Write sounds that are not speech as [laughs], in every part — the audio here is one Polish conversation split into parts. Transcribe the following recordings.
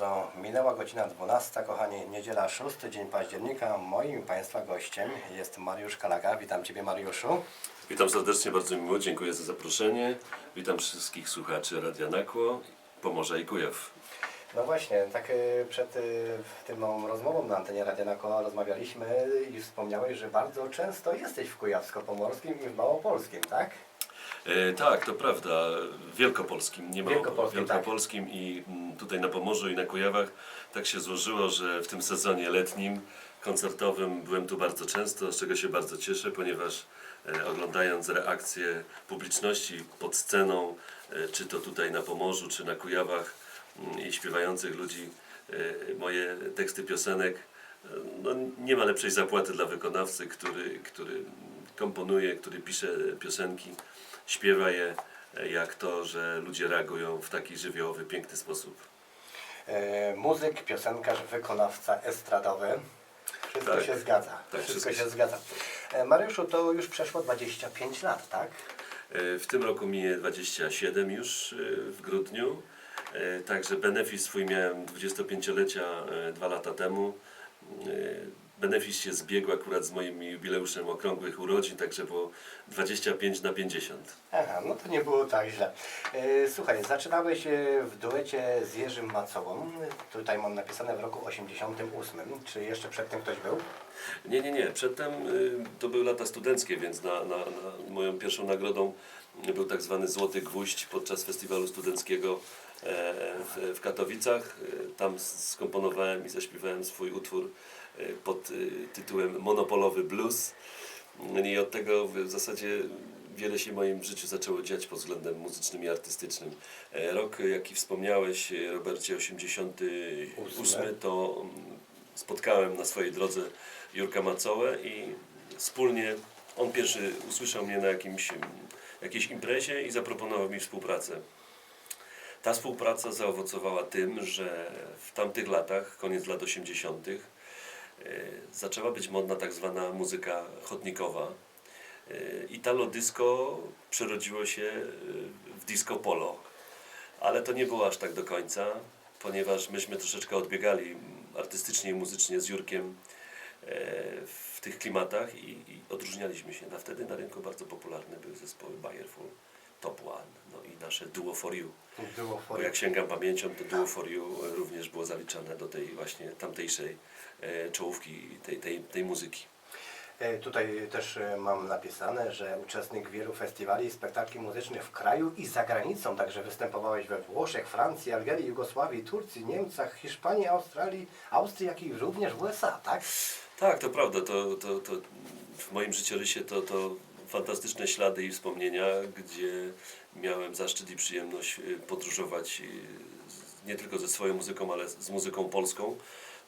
bardzo. Minęła godzina 12, kochani, niedziela 6, dzień października. Moim Państwa gościem jest Mariusz Kalaga. Witam Ciebie, Mariuszu. Witam serdecznie, bardzo miło, dziękuję za zaproszenie. Witam wszystkich słuchaczy Radia Nakło, Pomorza i Kujaw. No właśnie, tak y, przed y, tym małą rozmową na antenie Radia Nakola rozmawialiśmy i wspomniałeś, że bardzo często jesteś w Kujawsko-Pomorskim i w Małopolskim, tak? E, tak, to prawda, Wielkopolskim, nie ma Wielkopolskim, tak. Wielkopolskim i mm, tutaj na Pomorzu i na Kujawach tak się złożyło, że w tym sezonie letnim koncertowym byłem tu bardzo często, z czego się bardzo cieszę, ponieważ e, oglądając reakcje publiczności pod sceną, e, czy to tutaj na Pomorzu, czy na Kujawach mm, i śpiewających ludzi, e, moje teksty piosenek, e, no, nie ma lepszej zapłaty dla wykonawcy, który, który komponuje, który pisze piosenki, śpiewa je, e, jak to, że ludzie reagują w taki żywiołowy, piękny sposób. E, muzyk, piosenkarz, wykonawca estradowy. Wszystko Tak. się zgadza. Tak, wszystko wszystko się zgadza. E, Mariuszu, to już przeszło 25 lat, tak? E, W tym roku minie 27 już e, w grudniu. E, Także benefis swój miałem 25-lecia e, dwa lata temu. E, Benefis się zbiegł akurat z moim jubileuszem okrągłych urodzin, także było 25 na 50. Aha, no to nie było tak źle. E, Słuchaj, zaczynałeś e, w duecie z Jerzym Macową. Tutaj mam napisane w roku 88. Czy jeszcze przed tym ktoś był? Nie, nie, nie. Przedtem y, to były lata studenckie, więc na, na, na moją pierwszą nagrodą był tak zwany Złoty Gwóźdź podczas festiwalu studenckiego e, w, w Katowicach. E, Tam skomponowałem i zaśpiewałem swój utwór pod y, tytułem Monopolowy Blues. I od tego w zasadzie wiele się w moim życiu zaczęło dziać pod względem muzycznym i artystycznym. E, Rok, jaki wspomniałeś, e, Robercie, 88, to mm, spotkałem na swojej drodze Jurka Macołę i wspólnie on pierwszy usłyszał mnie na jakimś, mm, jakiejś imprezie i zaproponował mi współpracę. Ta współpraca zaowocowała tym, że w tamtych latach, koniec lat 80., e, zaczęła być modna tak zwana muzyka chodnikowa. E, Italo disco przerodziło się e, w disco polo, ale to nie było aż tak do końca, ponieważ myśmy troszeczkę odbiegali artystycznie i muzycznie z Jurkiem e, w tych klimatach i, i odróżnialiśmy się. Na wtedy na rynku bardzo popularne były zespoły Bayerful, Top One, no i nasze Duo for You. Było Bo jak sięgam pamięcią, to Duo for You e, również było zaliczane do tej właśnie tamtejszej e, czołówki tej, tej, tej muzyki. E, Tutaj też e, mam napisane, że uczestnik wielu festiwali i spektakli muzycznych w kraju i za granicą. Także występowałeś we Włoszech, Francji, Algerii, Jugosławii, Turcji, Niemcach, Hiszpanii, Australii, Austrii, jak i również w USA, tak? Tak, to prawda. To, to, to w moim życiorysie to, to fantastyczne ślady i wspomnienia, gdzie miałem zaszczyt i przyjemność y, podróżować y, nie tylko ze swoją muzyką, ale z muzyką polską,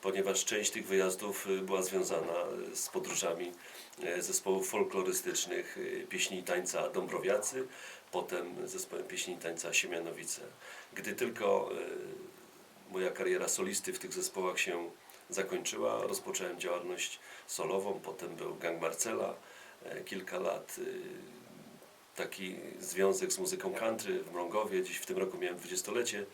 ponieważ część tych wyjazdów y, była związana z podróżami zespołów folklorystycznych, pieśni i tańca Dąbrowiacy, potem zespołem pieśni i tańca Siemianowice. Gdy tylko moja kariera solisty w tych zespołach się zakończyła. Rozpocząłem działalność solową, potem był Gang Marcela, kilka lat y, taki związek z muzyką country w Mrągowie. Dziś w tym roku miałem 20-lecie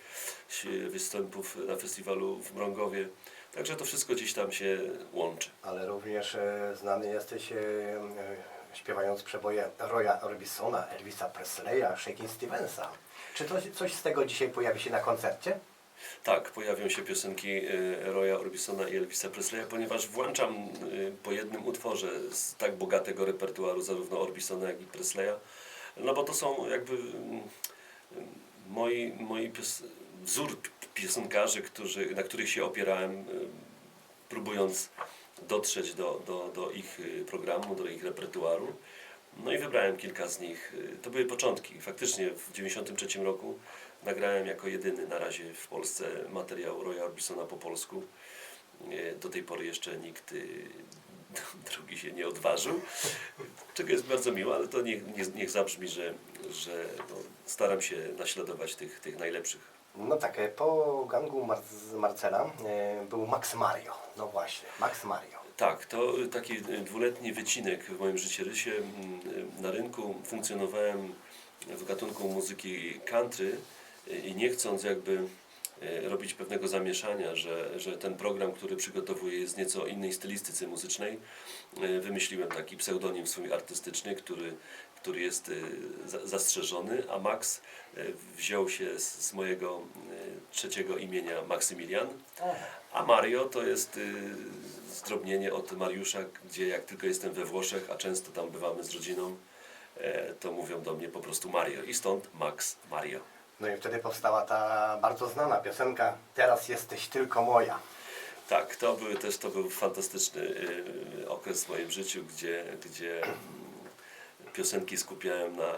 si- występów na festiwalu w Mrągowie. Także to wszystko gdzieś tam się łączy. Ale również e, znany jesteś e, e, śpiewając przeboje Roya Orbisona, Elvisa Presleya, Shakin' Stevensa. Czy coś, coś z tego dzisiaj pojawi się na koncercie? Tak, pojawią się piosenki e, Roya Orbisona i Elvisa Presleya, ponieważ włączam e, po jednym utworze z tak bogatego repertuaru zarówno Orbisona, jak i Presleya, no bo to są jakby mm, moi, moi pios wzór piosenkarzy, którzy, na których się opierałem, e, próbując dotrzeć do, do, do ich programu, do ich repertuaru. No i wybrałem kilka z nich. To były początki. Faktycznie w 1993 roku nagrałem jako jedyny na razie w Polsce materiał Roya Orbisona po polsku. Do tej pory jeszcze nikt e, [laughs] drugi się nie odważył, czego jest bardzo miło, ale to niech, niech, niech zabrzmi, że, że no, staram się naśladować tych, tych najlepszych. No tak, e, po gangu Mar z Marcela e, był Max Mario. No właśnie, Max Mario. Tak, to taki dwuletni wycinek w moim życiorysie. Mm, Na rynku funkcjonowałem w gatunku muzyki country i nie chcąc jakby e, robić pewnego zamieszania, że, że ten program, który przygotowuję jest nieco innej stylistyce muzycznej. E, Wymyśliłem taki pseudonim swój artystyczny, który, który jest e, za- zastrzeżony, a Max wziął się z, mojego trzeciego imienia Maksymilian, a Mario to jest zdrobnienie od Mariusza, gdzie jak tylko jestem we Włoszech, a często tam bywamy z rodziną, to mówią do mnie po prostu Mario i stąd Max Mario. No i wtedy powstała ta bardzo znana piosenka Teraz jesteś tylko moja. Tak, to, były też, to był fantastyczny y, okres w moim życiu, gdzie, gdzie piosenki skupiałem na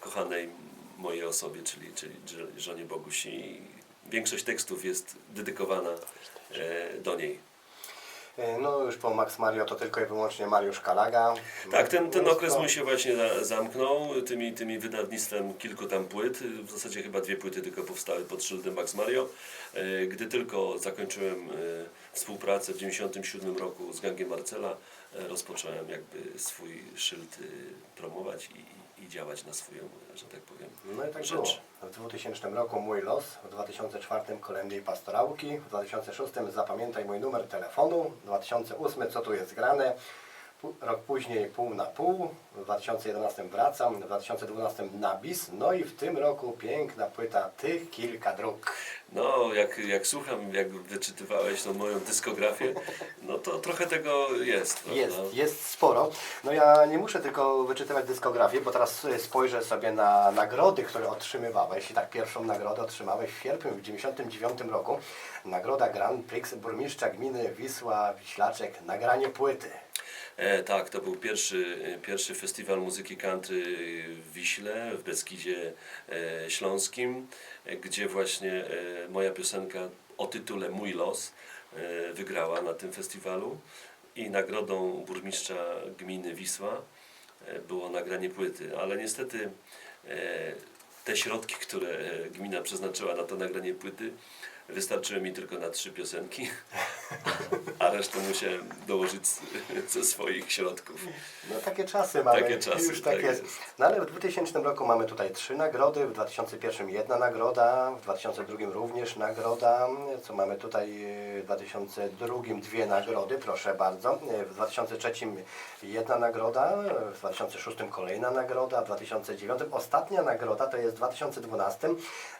kochanej mojej osobie, czyli, czyli żonie Bogusi. Większość tekstów jest dedykowana e, do niej. E, No już po Max Mario to tylko i wyłącznie Mariusz Kalaga. Tak, ten, ten okres mój się właśnie za- zamknął tymi, tymi wydawnictwem kilku tam płyt. W zasadzie chyba dwie płyty tylko powstały pod szyldem Max Mario. E, Gdy tylko zakończyłem e, współpracę w 1997 roku z Gangiem Marcela, rozpocząłem jakby swój szyld promować i, i działać na swoją, że tak powiem, No i tak rzecz. było. W 2000 roku Mój Los, w 2004 Kolędy i Pastorałki, w 2006 Zapamiętaj mój numer telefonu, w 2008 Co tu jest grane, rok później Pół na pół, w 2011 Wracam, w 2012 Na bis, no i w tym roku piękna płyta Tych kilka dróg. No, jak, jak słucham, jak wyczytywałeś tą moją dyskografię, no to trochę tego jest. Jest, prawda? jest sporo. No ja nie muszę tylko wyczytywać dyskografię, bo teraz y, spojrzę sobie na nagrody, które otrzymywałeś. I tak pierwszą nagrodę otrzymałeś w sierpniu w 1999 roku. Nagroda Grand Prix Burmistrza Gminy Wisła Wiślaczek, nagranie płyty. E, tak, to był pierwszy, pierwszy festiwal muzyki country w Wiśle, w Beskidzie e, Śląskim, e, gdzie właśnie e, moja piosenka o tytule Mój los e, wygrała na tym festiwalu. I nagrodą burmistrza gminy Wisła e, było nagranie płyty, ale niestety e, te środki, które e, gmina przeznaczyła na to nagranie płyty, wystarczyły mi tylko na trzy piosenki, [laughs] a resztę musiałem dołożyć ze swoich środków. No takie czasy mamy. Takie czasy, Już tak, tak jest. jest. No ale w 2000 roku mamy tutaj trzy nagrody, w 2001 jedna nagroda, w 2002 również nagroda, co mamy tutaj w 2002 dwie nagrody, proszę bardzo, w 2003 jedna nagroda, w 2006 kolejna nagroda, w 2009 ostatnia nagroda to jest w 2012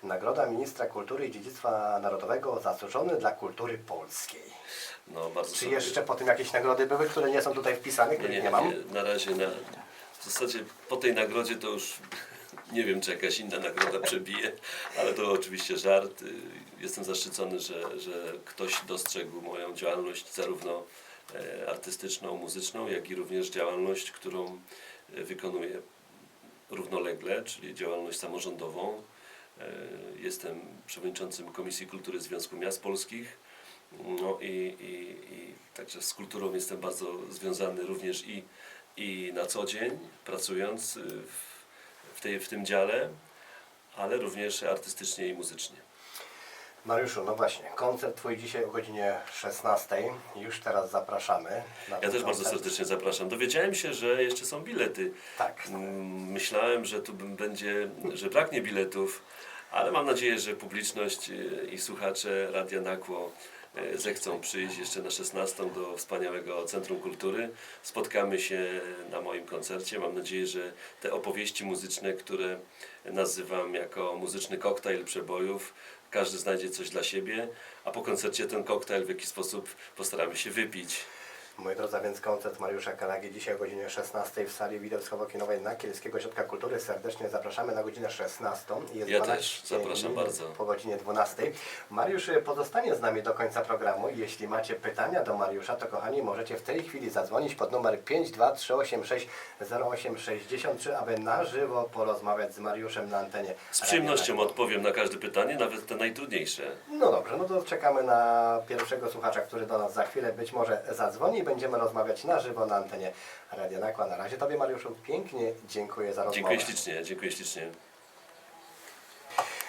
nagroda Ministra Kultury i Dziedzictwa Narodowego zasłużony dla kultury polskiej. No, bardzo Czy sobie- jeszcze po tym jakieś nagrody były, które nie są tutaj wpisane, których nie, nie, mam? nie, na razie na, w zasadzie po tej nagrodzie to już [laughs] nie wiem, czy jakaś inna nagroda przebije, ale to oczywiście żart. Jestem zaszczycony, że, że ktoś dostrzegł moją działalność zarówno e, artystyczną, muzyczną, jak i również działalność, którą e, wykonuję równolegle, czyli działalność samorządową. E, Jestem przewodniczącym Komisji Kultury Związku Miast Polskich. No i, i, i także z kulturą jestem bardzo związany również i, i na co dzień, pracując y, w, w, tej, w tym dziale, ale również artystycznie i muzycznie. Mariuszu, no właśnie, koncert Twój dzisiaj o godzinie 16. Już teraz zapraszamy. Na Ja też bardzo koncert. serdecznie zapraszam. Dowiedziałem się, że jeszcze są bilety. Tak. Mm, Myślałem, że tu będzie, że braknie biletów, ale mam nadzieję, że publiczność y, i słuchacze Radia Nakło zechcą przyjść jeszcze na 16 do wspaniałego Centrum Kultury. Spotkamy się na moim koncercie. Mam nadzieję, że te opowieści muzyczne, które nazywam jako muzyczny koktajl przebojów, każdy znajdzie coś dla siebie, a po koncercie ten koktajl w jakiś sposób postaramy się wypić. Moi drodzy, więc koncert Mariusza Kalagi dzisiaj o godzinie 16 w sali Widełskowo-Kinowej na Kielskiego Ośrodka Kultury. Serdecznie zapraszamy na godzinę 16. Jest Ja 12 też zapraszam bardzo. Po godzinie 12. Mariusz y, pozostanie z nami do końca programu. Jeśli macie pytania do Mariusza, to kochani, możecie w tej chwili zadzwonić pod numer 523860863, aby na żywo porozmawiać z Mariuszem na antenie. Z przyjemnością odpowiem na każde pytanie, nawet te najtrudniejsze. No dobrze, no to czekamy na pierwszego słuchacza, który do nas za chwilę być może zadzwoni będziemy rozmawiać na żywo na antenie Radia Nakła. Na razie Tobie Mariuszu pięknie dziękuję za rozmowę. Dziękuję ślicznie, dziękuję ślicznie.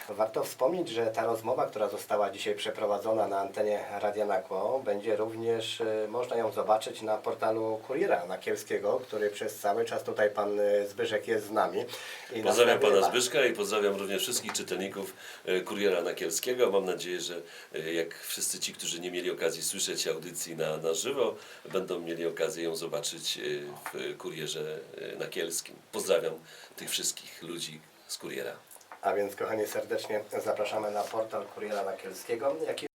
Warto wspomnieć, że ta rozmowa, która została dzisiaj przeprowadzona na antenie Radia Nakło, będzie również, e, można ją zobaczyć na portalu Kuriera Nakielskiego, który przez cały czas tutaj pan e, Zbyszek jest z nami. I Pozdrawiam pana. Zbyszka i pozdrawiam również wszystkich czytelników e, Kuriera Nakielskiego. Mam nadzieję, że jak wszyscy ci, którzy nie mieli okazji słyszeć audycji na, na żywo, będą mieli okazję ją zobaczyć w Kurierze Nakielskim. Pozdrawiam tych wszystkich ludzi z Kuriera. A więc kochani serdecznie zapraszamy na portal Kuriera Nakielskiego. Jaki